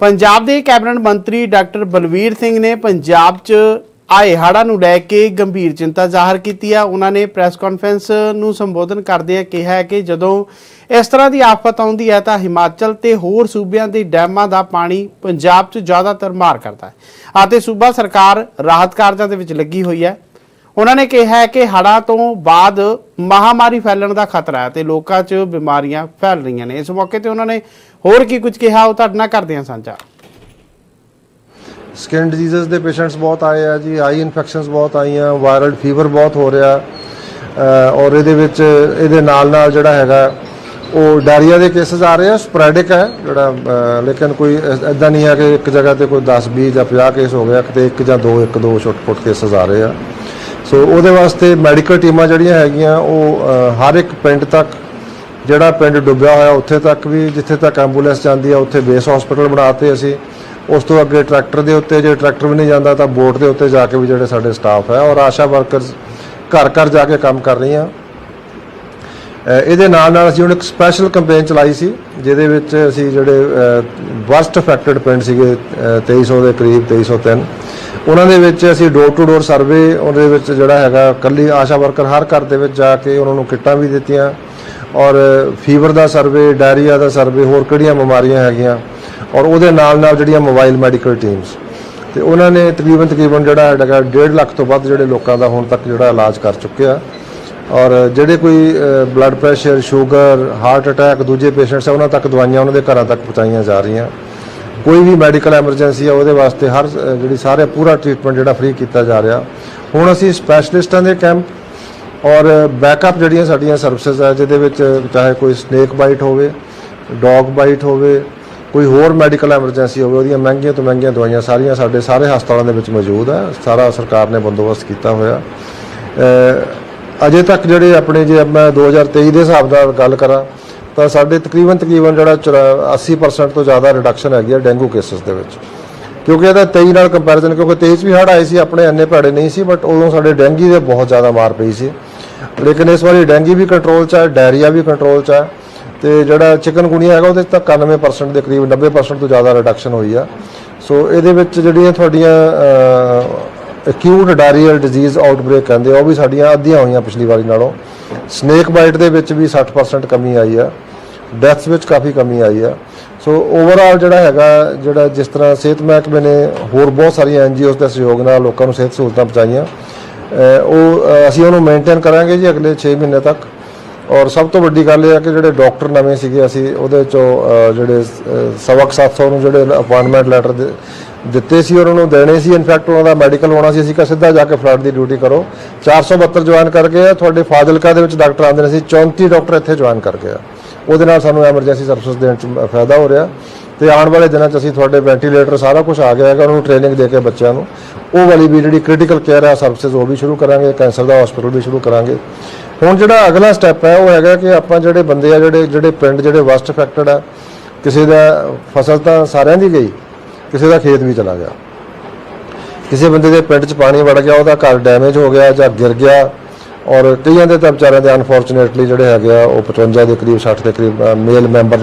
ਪੰਜਾਬ ਦੇ ਕੈਬਨਿਟ ਮੰਤਰੀ ਡਾਕਟਰ ਬਲਵੀਰ ਸਿੰਘ ਨੇ ਪੰਜਾਬ 'ਚ ਆਏ ਹੜ੍ਹਾਂ ਨੂੰ ਲੈ ਕੇ ਗੰਭੀਰ ਚਿੰਤਾ ਜ਼ਾਹਰ ਕੀਤੀ ਆ। ਉਹਨਾਂ ਨੇ ਪ੍ਰੈਸ ਕਾਨਫਰੰਸ ਨੂੰ ਸੰਬੋਧਨ ਕਰਦਿਆਂ ਕਿਹਾ ਹੈ ਕਿ ਜਦੋਂ ਇਸ ਤਰ੍ਹਾਂ ਦੀ ਆਫਤ ਆਉਂਦੀ ਹੈ ਤਾਂ ਹਿਮਾਚਲ ਤੇ ਹੋਰ ਸੂਬਿਆਂ ਦੇ ਡੈਮਾਂ ਦਾ ਪਾਣੀ ਪੰਜਾਬ 'ਚ ਜ਼ਿਆਦਾਤਰ ਮਾਰ ਕਰਦਾ ਹੈ ਅਤੇ ਸੂਬਾ ਸਰਕਾਰ ਰਾਹਤ ਕਾਰਜਾਂ ਦੇ ਵਿੱਚ ਲੱਗੀ ਹੋਈ ਹੈ। ਉਹਨਾਂ ਨੇ ਕਿਹਾ ਕਿ ਹੜ੍ਹਾਂ ਤੋਂ ਬਾਅਦ ਮਹਾਮਾਰੀ ਫੈਲਣ ਦਾ ਖਤਰਾ ਹੈ ਤੇ ਲੋਕਾਂ 'ਚ ਬਿਮਾਰੀਆਂ ਫੈਲ ਰਹੀਆਂ ਨੇ। ਇਸ ਮੌਕੇ ਤੇ ਉਹਨਾਂ ਨੇ ਹੋਰ ਕੀ ਕੁਝ ਕਿਹਾ, ਉਹ ਤੁਹਾਡੇ ਨਾਲ ਕਰਦੇ ਹਾਂ ਸਾਂਝਾ। ਸਕਿਨ ਡਿਜ਼ੀਜ਼ਸ ਦੇ ਪੇਸ਼ੈਂਟਸ ਬਹੁਤ ਆਏ ਆ ਜੀ ਆਈ ਇਨਫੈਕਸ਼ਨਸ ਬਹੁਤ ਆਈਆਂ ਵਾਇਰਲ ਫੀਵਰ ਬਹੁਤ ਹੋ ਰਿਹਾ ਔਰ ਇਹਦੇ ਵਿੱਚ ਇਹਦੇ ਨਾਲ ਨਾਲ ਜਿਹੜਾ ਹੈਗਾ, ਉਹ ਡਾਇਰੀਆ ਦੇ ਕੇਸਸ ਆ ਰਹੇ ਆ ਸਪਰੈਡਿਕ ਹੈ ਜਿਹੜਾ ਲੇਕਿਨ ਕੋਈ ਐਦਾਂ ਨਹੀਂ ਹੈ ਕਿ ਇੱਕ ਜਗ੍ਹਾ ਤੇ ਕੋਈ 10 20 ਜਾਂ 50 ਕੇਸ ਹੋ ਗਿਆ, ਕਿਤੇ ਇੱਕ ਜਾਂ ਦੋ, ਇੱਕ ਦੋ ਛੋਟ-ਛੋਟ ਕੇਸਸ ਆ ਰਹੇ ਆ। ਸੋ ਉਹਦੇ ਵਾਸਤੇ ਮੈਡੀਕਲ ਟੀਮਾਂ ਜਿਹੜੀਆਂ ਹੈਗੀਆਂ ਉਹ ਹਰ ਇੱਕ ਪਿੰਡ ਤੱਕ ਜਿਹੜਾ ਪਿੰਡ ਡੁੱਬਿਆ ਹੋਇਆ ਉੱਥੇ ਤੱਕ ਵੀ ਜਿੱਥੇ ਤੱਕ ਐਂਬੂਲੈਂਸ ਜਾਂਦੀ ਆ ਉੱਥੇ ਬੇਸ ਹਸਪੀਟਲ ਬਣਾਤੇ ਅਸੀਂ। ਉਸ ਤੋਂ ਅੱਗੇ ਟਰੈਕਟਰ ਦੇ ਉੱਤੇ ਜੇ ਟਰੈਕਟਰ ਵੀ ਨਹੀਂ ਜਾਂਦਾ ਤਾਂ ਬੋਟ ਦੇ ਉੱਤੇ ਜਾ ਕੇ ਵੀ ਜਿਹੜੇ ਸਾਡੇ ਸਟਾਫ ਹੈ। ਔਰ ਆਸ਼ਾ ਵਰਕਰਸ ਘਰ ਘਰ ਜਾ ਕੇ ਕੰਮ ਕਰ ਰਹੀਆਂ। ਅ, ਇਹਦੇ ਨਾਲ ਨਾਲ ਅਸੀਂ ਹੁਣ ਇੱਕ ਸਪੈਸ਼ਲ ਕੈਂਪੇਨ ਚਲਾਈ ਸੀ ਜਿਹਦੇ ਵਿੱਚ ਅਸੀਂ ਜਿਹੜੇ ਵਰਸਟ ਅਫੈਕਟਡ ਪਿੰਡ ਸੀਗੇ ਅ, 2300 ਦੇ ਕਰੀਬ 2303 ਉਹਨਾਂ ਦੇ ਵਿੱਚ ਅਸੀਂ ਡੋਰ ਟੂ ਡੋਰ ਸਰਵੇ ਉਹਦੇ ਵਿੱਚ ਜਿਹੜਾ ਹੈਗਾ ਕੱਲੀ ਆਸ਼ਾ ਵਰਕਰ ਹਰ ਘਰ ਦੇ ਵਿੱਚ ਜਾ ਕੇ ਉਹਨਾਂ ਨੂੰ ਕਿੱਟਾਂ ਵੀ ਦਿੱਤੀਆਂ। ਔਰ ਫੀਵਰ ਦਾ ਸਰਵੇ ਡਾਇਰੀਆ ਦਾ ਸਰਵੇ ਹੋਰ ਕਿਹੜੀਆਂ ਬਿਮਾਰੀਆਂ ਹੈਗੀਆਂ। ਔਰ ਉਹਦੇ ਨਾਲ ਨਾਲ ਜਿਹੜੀਆਂ ਮੋਬਾਈਲ ਮੈਡੀਕਲ ਟੀਮਸ ਤੇ ਉਹਨਾਂ ਨੇ ਤਕਰੀਬਨ ਤਕਰੀਬਨ ਜਿਹੜਾ ਹੈਗਾ 1.5 ਲੱਖ ਤੋਂ ਵੱਧ ਜਿਹੜੇ ਲੋਕਾਂ ਦਾ ਹੁਣ ਤੱਕ ਜਿਹੜਾ ਇਲਾਜ ਕਰ ਚੁੱਕੇ ਆ ਔਰ ਜਿਹੜੇ ਕੋਈ blood pressure sugar heart attack ਦੂਜੇ ਪੇਸ਼ੈਂਟਸ ਆ, ਉਹਨਾਂ ਤੱਕ ਦਵਾਈਆਂ ਉਹਨਾਂ ਦੇ ਘਰਾਂ ਤੱਕ ਪਹੁੰਚਾਈਆਂ ਜਾ ਰਹੀਆਂ। ਕੋਈ ਵੀ ਮੈਡੀਕਲ ਐਮਰਜੈਂਸੀ ਆ, ਉਹਦੇ ਵਾਸਤੇ ਹਰ ਜਿਹੜੀ ਸਾਰੇ ਪੂਰਾ ਟ੍ਰੀਟਮੈਂਟ ਜਿਹੜਾ ਫ੍ਰੀ ਕੀਤਾ ਜਾ ਰਿਹਾ। ਹੁਣ ਅਸੀਂ ਸਪੈਸ਼ਲਿਸਟਾਂ ਦੇ ਕੈਂਪ ਔਰ ਬੈਕਅਪ ਜਿਹੜੀਆਂ ਸਾਡੀਆਂ ਸਰਵਿਸਿਜ਼ ਆ, ਜਿਹਦੇ ਵਿੱਚ ਚਾਹੇ ਕੋਈ ਸਨੇਕ ਬਾਈਟ ਹੋਵੇ ਡੌਗ ਬਾਈਟ ਹੋਵੇ, ਕੋਈ ਹੋਰ ਮੈਡੀਕਲ ਐਮਰਜੈਂਸੀ ਹੋਵੇ, ਉਹਦੀਆਂ ਮਹਿੰਗੀਆਂ ਤੋਂ ਮਹਿੰਗੀਆਂ ਦਵਾਈਆਂ ਸਾਰੀਆਂ ਸਾਡੇ ਸਾਰੇ ਹਸਪਤਾਲਾਂ ਦੇ ਵਿੱਚ ਮੌਜੂਦ ਹੈ ਸਾਰਾ ਸਰਕਾਰ ਨੇ ਬੰਦੋਬਸਤ ਕੀਤਾ ਹੋਇਆ। ਅਜੇ ਤੱਕ ਜਿਹੜੇ ਆਪਣੇ ਜੇ ਮੈਂ 2023 ਦੇ ਹਿਸਾਬ ਨਾਲ ਗੱਲ ਕਰਾਂ, ਤਾਂ ਸਾਡੇ ਤਕਰੀਬਨ ਤਕਰੀਬਨ ਜਿਹੜਾ ਚੁਰਾ- 80% ਤੋਂ ਜ਼ਿਆਦਾ ਰਿਡਕਸ਼ਨ ਹੈਗੀ ਹੈ ਡੈਂਗੂ ਕੇਸਸ ਦੇ ਵਿੱਚ। ਕਿਉਂਕਿ ਇਹਦਾ 23 ਨਾਲ ਕੰਪੈਰੀਜ਼ਨ ਕਿਉਂਕਿ 23 'ਚ ਵੀ ਹੜ੍ਹ ਆਏ ਸੀ, ਆਪਣੇ ਇੰਨੇ ਭੈੜੇ ਨਹੀਂ ਸੀ ਬਟ ਉਦੋਂ ਸਾਡੇ ਡੈਂਗੀ ਦੇ ਬਹੁਤ ਜ਼ਿਆਦਾ ਮਾਰ ਪਈ ਸੀ। ਲੇਕਿਨ ਇਸ ਵਾਰੀ ਡੈਂਗੀ ਵੀ ਕੰਟਰੋਲ 'ਚ ਹੈ ਡਾਇਰੀਆ ਵੀ ਕੰਟਰੋਲ 'ਚ ਹੈ ਤੇ ਜਿਹੜਾ ਚਿਕਨਗੁਨੀਆ ਹੈਗਾ, ਉਹਦੇ 'ਚ ਤਾਂ 91% ਦੇ ਕਰੀਬ 90% ਤੋਂ ਜ਼ਿਆਦਾ ਰਿਡਕਸ਼ਨ ਹੋਈ ਆ। ਸੋ ਇਹਦੇ ਵਿੱਚ ਜਿਹੜੀਆਂ ਤੁਹਾਡੀਆਂ ਅਕਿਊਟ ਡਾਇਰੀਅਲ ਡਿਜ਼ੀਜ਼ ਆਊਟਬ੍ਰੇਕ ਕਹਿੰਦੇ ਆ, ਉਹ ਵੀ ਸਾਡੀਆਂ ਅੱਧੀਆਂ ਹੋਈਆਂ ਪਿਛਲੀ ਵਾਰੀ ਨਾਲੋਂ। ਸਨੇਕ ਬਾਈਟ ਦੇ ਵਿੱਚ ਵੀ 60% ਕਮੀ ਆਈ ਆ। ਡੈਥਸ ਵਿੱਚ ਕਾਫੀ ਕਮੀ ਆਈ ਆ। ਸੋ ਓਵਰਆਲ ਜਿਹੜਾ ਹੈਗਾ, ਜਿਹੜਾ ਜਿਸ ਤਰ੍ਹਾਂ ਸਿਹਤ ਮਹਿਕਮੇ ਨੇ ਹੋਰ ਬਹੁਤ ਸਾਰੀਆਂ ਐਨਜੀਓਜ਼ ਦੇ ਸਹਿਯੋਗ ਨਾਲ ਲੋਕਾਂ ਨੂੰ ਸਿਹਤ ਸਹੂਲਤਾਂ ਪਹੁੰਚਾਈਆਂ। ਉਹ ਅਸੀਂ ਉਹਨੂੰ ਮੇਨਟੇਨ ਕਰਾਂਗੇ ਜੀ ਅਗਲੇ 6 ਮਹੀਨੇ ਤੱਕ। ਔਰ ਸਭ ਤੋਂ ਵੱਡੀ ਗੱਲ ਇਹ ਆ ਕਿ ਜਿਹੜੇ ਡਾਕਟਰ ਨਵੇਂ ਸੀਗੇ, ਅਸੀਂ ਉਹਦੇ ਚੋਂ ਜਿਹੜੇ, ਅਹ ਸਵਾ ਸੱਤ ਸੌ ਨੂੰ ਜਿਹੜੇ ਅਪਾਇੰਟਮੈਂਟ ਲੈਟਰ ਦਿੱਤੇ ਸੀ ਉਹਨਾਂ ਨੂੰ ਦੇਣੇ ਸੀ। ਇਨਫੈਕਟ ਉਹਨਾਂ ਦਾ ਮੈਡੀਕਲ ਹੋਣਾ ਸੀ। ਅਸੀਂ ਕਿਹਾ ਸਿੱਧਾ ਜਾ ਕੇ ਫਲੱਡ ਦੀ ਡਿਊਟੀ ਕਰੋ। 472 ਜੁਆਇਨ ਕਰ ਗਏ ਆ। ਤੁਹਾਡੇ ਫਾਜ਼ਿਲਕਾ ਦੇ ਵਿੱਚ ਡਾਕਟਰ ਆਉਂਦੇ ਨੇ। ਸੀ 34 ਡਾਕਟਰ ਇੱਥੇ ਜੁਆਇਨ ਕਰ ਗਏ ਆ। ਉਹਦੇ ਨਾਲ ਸਾਨੂੰ ਐਮਰਜੈਂਸੀ ਸਰਵਿਸ ਦੇਣ ਚ ਫਾਇਦਾ ਹੋ ਰਿਹਾ। ਤੇ ਆਉਣ ਵਾਲੇ ਦਿਨਾਂ 'ਚ ਅਸੀਂ ਤੁਹਾਡੇ ਵੈਂਟੀਲੇਟਰ ਸਾਰਾ ਕੁਝ ਆ ਗਿਆ ਹੈਗਾ। ਉਹਨਾਂ ਨੂੰ ਟ੍ਰੇਨਿੰਗ ਦੇ ਕੇ ਬੱਚਿਆਂ ਨੂੰ। ਉਹ ਵਾਲੀ ਵੀ ਜਿਹੜੀ ਕ੍ਰਿਟੀਕਲ ਕੇਅਰ ਆ ਸਰਵਿਸਿਜ਼ ਉਹ ਵੀ ਸ਼ੁਰੂ ਕਰਾਂਗੇ। ਕੈਂਸਰ ਦਾ ਹਸਪੀਟਲ ਵੀ ਸ਼ੁਰੂ ਕਰਾਂਗੇ। ਹੁਣ ਜਿਹੜਾ ਅਗਲਾ ਸਟੈਪ ਹੈ, ਉਹ ਹੈਗਾ ਕਿ ਆਪਾਂ ਜਿਹੜੇ ਬੰਦੇ ਆ, ਜਿਹੜੇ ਜਿਹੜੇ ਪਿੰਡ, ਜਿਹੜੇ ਵਸਟ ਅਫੈਕਟਡ ਆ, ਕਿਸੇ ਦਾ ਫਸਲ ਤਾਂ ਸਾਰਿਆਂ ਦੀ ਗਈ। ਕਿਸੇ ਦਾ ਖੇਤ ਵੀ ਚਲਾ ਗਿਆ। ਕਿਸੇ ਬੰਦੇ ਦੇ ਪਿੰਡ 'ਚ ਪਾਣੀ ਵੜ ਗਿਆ, ਉਹਦਾ ਘਰ ਡੈਮੇਜ ਹੋ ਗਿਆ ਜਾਂ ਗਿਰ ਗਿਆ ਔਰ ਕਈਆਂ ਦੇ ਤਾਂ ਵਿਚਾਰਿਆਂ ਦੇ ਅਨਫੋਰਚੂਨੇਟਲੀ ਜਿਹੜੇ ਹੈਗੇ ਆ, ਉਹ 55 ਦੇ ਕਰੀਬ 60 ਦੇ ਕਰੀਬ ਮੇਲ ਮੈਂਬਰ